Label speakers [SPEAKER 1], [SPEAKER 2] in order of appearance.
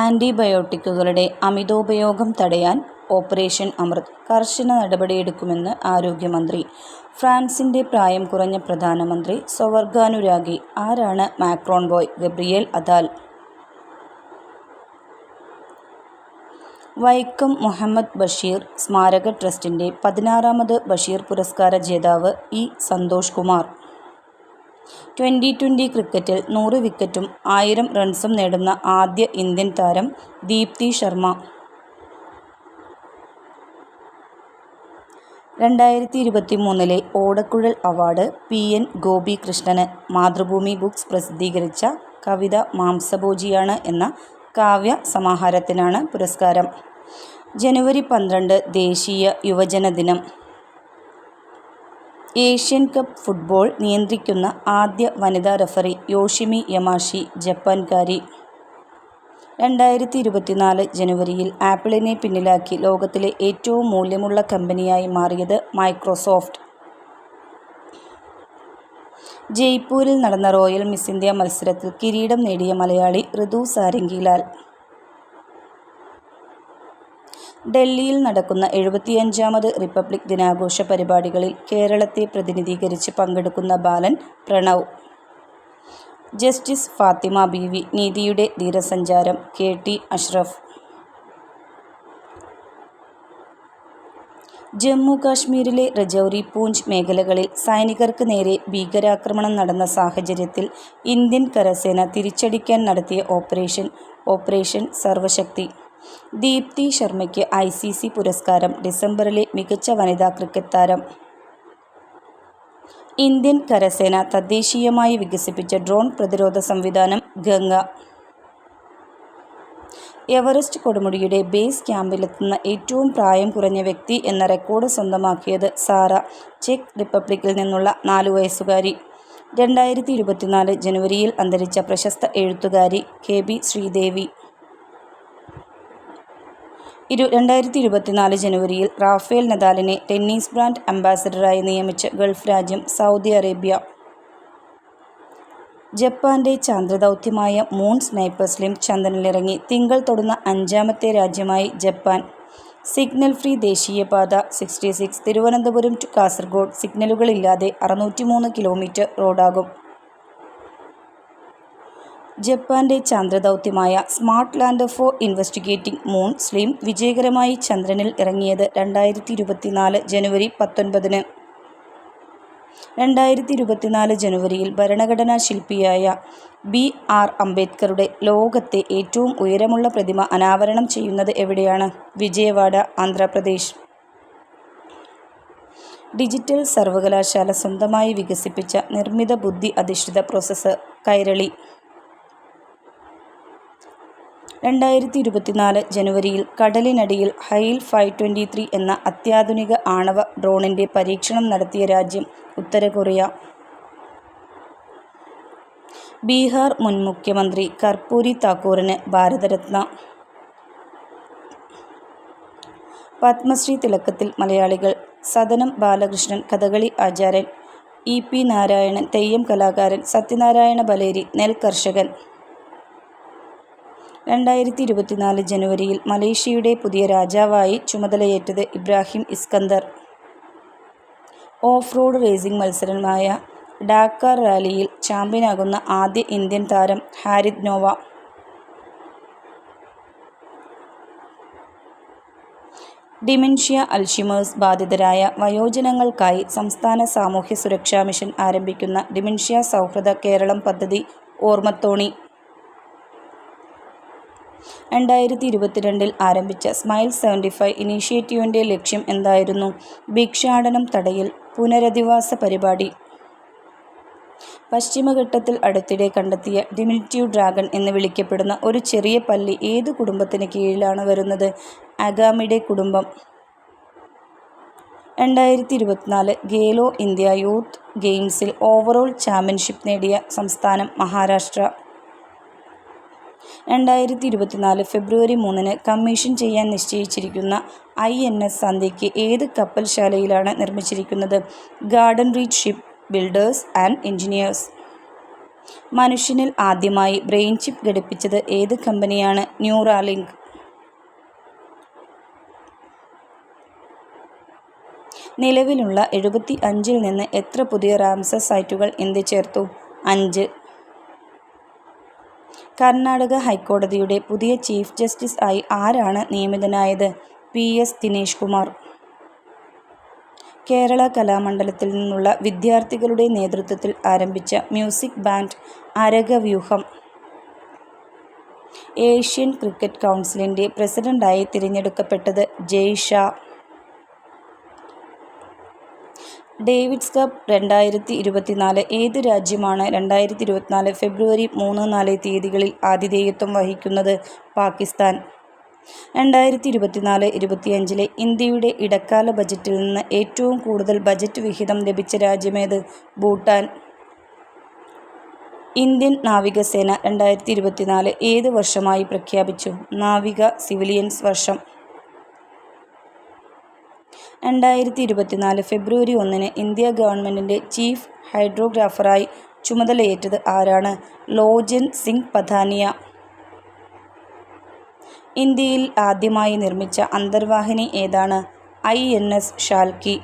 [SPEAKER 1] ആന്റിബയോട്ടിക്കുകളുടെ അമിതോപയോഗം തടയാൻ ഓപ്പറേഷൻ അമൃത് കർശന നടപടിയെടുക്കുമെന്ന് ആരോഗ്യമന്ത്രി. ഫ്രാൻസിന്റെ പ്രായം കുറഞ്ഞ പ്രധാനമന്ത്രി സ്വവർഗാനുരാഗി ആരാണ് Macron boy Gabriel Attal Vaikom Muhammad Basheer സ്മാരക ട്രസ്റ്റിന്റെ പതിനാറാമത് ബഷീർ പുരസ്കാര ജേതാവ് ഇ. സന്തോഷ് കുമാർ. ട്വന്റി-ട്വന്റി ക്രിക്കറ്റിൽ നൂറ് വിക്കറ്റും ആയിരം റൺസും നേടുന്ന ആദ്യ ഇന്ത്യൻ താരം ദീപ്തി ശർമ്മ രണ്ടായിരത്തി ഇരുപത്തി മൂന്നിലെ ഓടക്കുഴൽ അവാർഡ് പി. എൻ. ഗോപികൃഷ്ണന്. മാതൃഭൂമി ബുക്സ് പ്രസിദ്ധീകരിച്ച കവിത മാംസഭോജിയാണ് എന്ന കാവ്യ സമാഹാരത്തിനാണ് പുരസ്കാരം. ജനുവരി പന്ത്രണ്ട് ദേശീയ യുവജനദിനം. ഏഷ്യൻ കപ്പ് ഫുട്ബോൾ നിയന്ത്രിക്കുന്ന ആദ്യ വനിതാ റഫറി യോഷിമി യമാഷി ജപ്പാൻകാരി. രണ്ടായിരത്തി ഇരുപത്തിനാല് ജനുവരിയിൽ ആപ്പിളിനെ പിന്നിലാക്കി ലോകത്തിലെ ഏറ്റവും മൂല്യമുള്ള കമ്പനിയായി മാറിയത് മൈക്രോസോഫ്റ്റ്. ജയ്പൂരിൽ നടന്ന റോയൽ മിസ് ഇന്ത്യ മത്സരത്തിൽ കിരീടം നേടിയ മലയാളി ഋതു സാരംഗിലാൽ. ഡൽഹിയിൽ നടക്കുന്ന എഴുപത്തിയഞ്ചാമത് റിപ്പബ്ലിക് ദിനാഘോഷ പരിപാടികളിൽ കേരളത്തെ പ്രതിനിധീകരിച്ച് പങ്കെടുക്കുന്ന ബാലൻ Pranav. Justice Fathima B V നീതിയുടെ ധീരസഞ്ചാരം കെ. ടി. അഷ്റഫ്. ജമ്മു കാശ്മീരിലെ രജൗരി പൂഞ്ച് മേഖലകളിൽ സൈനികർക്ക് നേരെ ഭീകരാക്രമണം നടന്ന സാഹചര്യത്തിൽ ഇന്ത്യൻ കരസേന തിരിച്ചടിക്കാൻ നടത്തിയ ഓപ്പറേഷൻ ഓപ്പറേഷൻ സർവശക്തി. ദീപ്തി ശർമ്മയ്ക്ക് ഐ സി സി പുരസ്കാരം ഡിസംബറിലെ മികച്ച വനിതാ ക്രിക്കറ്റ് താരം. ഇന്ത്യൻ കരസേന തദ്ദേശീയമായി വികസിപ്പിച്ച ഡ്രോൺ പ്രതിരോധ സംവിധാനം ഗംഗ. എവറസ്റ്റ് കൊടുമുടിയുടെ ബേസ് ക്യാമ്പിലെത്തുന്ന ഏറ്റവും പ്രായം കുറഞ്ഞ വ്യക്തി എന്ന റെക്കോർഡ് സ്വന്തമാക്കിയത് സാറ ചെക്ക് റിപ്പബ്ലിക്കിൽ നിന്നുള്ള നാലു വയസ്സുകാരി. രണ്ടായിരത്തി ഇരുപത്തിനാല് ജനുവരിയിൽ അന്തരിച്ച പ്രശസ്ത എഴുത്തുകാരി കെ. ബി. ശ്രീദേവി. രണ്ടായിരത്തി ഇരുപത്തിനാല് ജനുവരിയിൽ റാഫേൽ നദാലിനെ ടെന്നീസ് ബ്രാൻഡ് അംബാസഡറായി നിയമിച്ച ഗൾഫ് രാജ്യം സൗദി അറേബ്യ. ജപ്പാന്റെ ചാന്ദ്രദൗത്യമായ മൂൺ സ്നൈപ്പർ സ്ലിം ചന്ദ്രനിലിറങ്ങി തിങ്കൾ തൊടുന്ന അഞ്ചാമത്തെ രാജ്യമായി ജപ്പാൻ. സിഗ്നൽ ഫ്രീ ദേശീയപാത sixty six Thiruvananthapuram to Kasaragod സിഗ്നലുകളില്ലാതെ അറുന്നൂറ്റി മൂന്ന് കിലോമീറ്റർ റോഡാകും. ജപ്പാന്റെ ചന്ദ്രദൗത്യമായ smart lander for investigating moon SLIM വിജയകരമായി ചന്ദ്രനിൽ ഇറങ്ങിയത് രണ്ടായിരത്തി ഇരുപത്തിനാല് ജനുവരി പത്തൊൻപതിന്. രണ്ടായിരത്തി ഇരുപത്തിനാല് ജനുവരിയിൽ ഭരണഘടനാ ശില്പിയായ ബി. ആർ. അംബേദ്കറുടെ ലോകത്തെ ഏറ്റവും ഉയരമുള്ള പ്രതിമ അനാവരണം ചെയ്യുന്നത് എവിടെയാണ്? വിജയവാഡ, ആന്ധ്രാപ്രദേശ്. ഡിജിറ്റൽ സർവകലാശാല സ്വന്തമായി വികസിപ്പിച്ച നിർമ്മിത ബുദ്ധി അധിഷ്ഠിത പ്രോസസ്സർ കൈരളി. രണ്ടായിരത്തി ഇരുപത്തിനാല് ജനുവരിയിൽ കടലിനടിയിൽ ഹൈൽ ഫൈവ് ട്വന്റി ത്രീ എന്ന അത്യാധുനിക ആണവ ഡ്രോണിന്റെ പരീക്ഷണം നടത്തിയ രാജ്യം ഉത്തര കൊറിയ. ബീഹാർ മുൻ മുഖ്യമന്ത്രി കർപ്പൂരി താക്കൂറിന് ഭാരതരത്ന. പത്മശ്രീ തിളക്കത്തിൽ മലയാളികൾ സദനം ബാലകൃഷ്ണൻ കഥകളി ആചാര്യൻ, ഇ. പി. നാരായണൻ തെയ്യം കലാകാരൻ, സത്യനാരായണ ബലേരി നെൽകർഷകൻ. രണ്ടായിരത്തി ഇരുപത്തിനാല് ജനുവരിയിൽ മലേഷ്യയുടെ പുതിയ രാജാവായി ചുമതലയേറ്റത് Ibrahim Iskandar. Off road racing മത്സരമായ Dakar റാലിയിൽ ചാമ്പ്യനാകുന്ന ആദ്യ ഇന്ത്യൻ താരം ഹാരിത് നോവ. ഡിമെൻഷ്യ അൽഷിമേഴ്സ് ബാധിതരായ വയോജനങ്ങൾക്കായി സംസ്ഥാന സാമൂഹ്യ സുരക്ഷാ മിഷൻ ആരംഭിക്കുന്ന ഡിമെൻഷ്യ സൗഹൃദ കേരളം പദ്ധതി ഓർമ്മത്തോണി. രണ്ടായിരത്തി ഇരുപത്തിരണ്ടിൽ ആരംഭിച്ച സ്മൈൽ സെവന്റി ഫൈവ് ഇനീഷ്യേറ്റീവിന്റെ ലക്ഷ്യം എന്തായിരുന്നു? ഭിക്ഷാടനം തടയൽ പുനരധിവാസ പരിപാടി. പശ്ചിമഘട്ടത്തിൽ അടുത്തിടെ കണ്ടെത്തിയ ഡിമിനിറ്റീവ് ഡ്രാഗൺ എന്ന് വിളിക്കപ്പെടുന്ന ഒരു ചെറിയ പല്ലി ഏത് കുടുംബത്തിന് കീഴിലാണ് വരുന്നത്? അഗാമിഡെ കുടുംബം. രണ്ടായിരത്തി ഇരുപത്തിനാല് ഖേലോ ഇന്ത്യ യൂത്ത് ഗെയിംസിൽ ഓവറോൾ ചാമ്പ്യൻഷിപ്പ് നേടിയ സംസ്ഥാനം മഹാരാഷ്ട്ര. രണ്ടായിരത്തി ഇരുപത്തിനാല് ഫെബ്രുവരി മൂന്നിന് കമ്മീഷൻ ചെയ്യാൻ നിശ്ചയിച്ചിരിക്കുന്ന ഐ. എൻ. എസ് സന്ധ്യയ്ക്ക് ഏത് കപ്പൽശാലയിലാണ് നിർമ്മിച്ചിരിക്കുന്നത്? Garden Reach Ship Builders and Engineers. മനുഷ്യനിൽ ആദ്യമായി ബ്രെയിൻ ചിപ്പ് ഘടിപ്പിച്ചത് ഏത് കമ്പനിയാണ് ന്യൂറാലിങ്ക് നിലവിലുള്ള എഴുപത്തി അഞ്ചിൽ നിന്ന് എത്ര പുതിയ റാംസർ സൈറ്റുകൾ ഇന്ത്യ ചേർത്തു അഞ്ച് കർണാടക ഹൈക്കോടതിയുടെ പുതിയ ചീഫ് ജസ്റ്റിസ് ആയി ആരാണ് നിയമിതനായത്? പി. എസ്. ദിനേശ് കുമാർ. കേരള കലാമണ്ഡലത്തിൽ നിന്നുള്ള വിദ്യാർത്ഥികളുടെ നേതൃത്വത്തിൽ ആരംഭിച്ച മ്യൂസിക് ബാൻഡ് അരകവ്യൂഹം. ഏഷ്യൻ ക്രിക്കറ്റ് കൗൺസിലിന്റെ പ്രസിഡന്റായി തിരഞ്ഞെടുക്കപ്പെട്ടത് ജയ് ഡേവിഡ്സ് കപ്പ് രണ്ടായിരത്തി ഇരുപത്തിനാല് ഏത് രാജ്യമാണ് രണ്ടായിരത്തി ഇരുപത്തിനാല് ഫെബ്രുവരി മൂന്ന് നാല് തീയതികളിൽ ആതിഥേയത്വം വഹിക്കുന്നത്? പാകിസ്ഥാൻ. രണ്ടായിരത്തി ഇരുപത്തിനാല് ഇരുപത്തിയഞ്ചിലെ ഇന്ത്യയുടെ ഇടക്കാല ബജറ്റിൽ നിന്ന് ഏറ്റവും കൂടുതൽ ബജറ്റ് വിഹിതം ലഭിച്ച രാജ്യമേത്? ഭൂട്ടാൻ. ഇന്ത്യൻ നാവികസേന രണ്ടായിരത്തി ഇരുപത്തിനാല് ഏത് വർഷമായി പ്രഖ്യാപിച്ചു? നാവിക സിവിലിയൻസ് വർഷം. രണ്ടായിരത്തി ഇരുപത്തിനാല് ഫെബ്രുവരി ഒന്നിന് ഇന്ത്യ ഗവൺമെന്റിന്റെ ചീഫ് ഹൈഡ്രോഗ്രാഫറായി ചുമതലയേറ്റത് ആരാണ്? ലോജൻ സിംഗ് പഥാനിയ ഇന്ത്യയിൽ ആദ്യമായി നിർമ്മിച്ച അന്തർവാഹിനി ഏതാണ്? I N S ഷാൽക്കി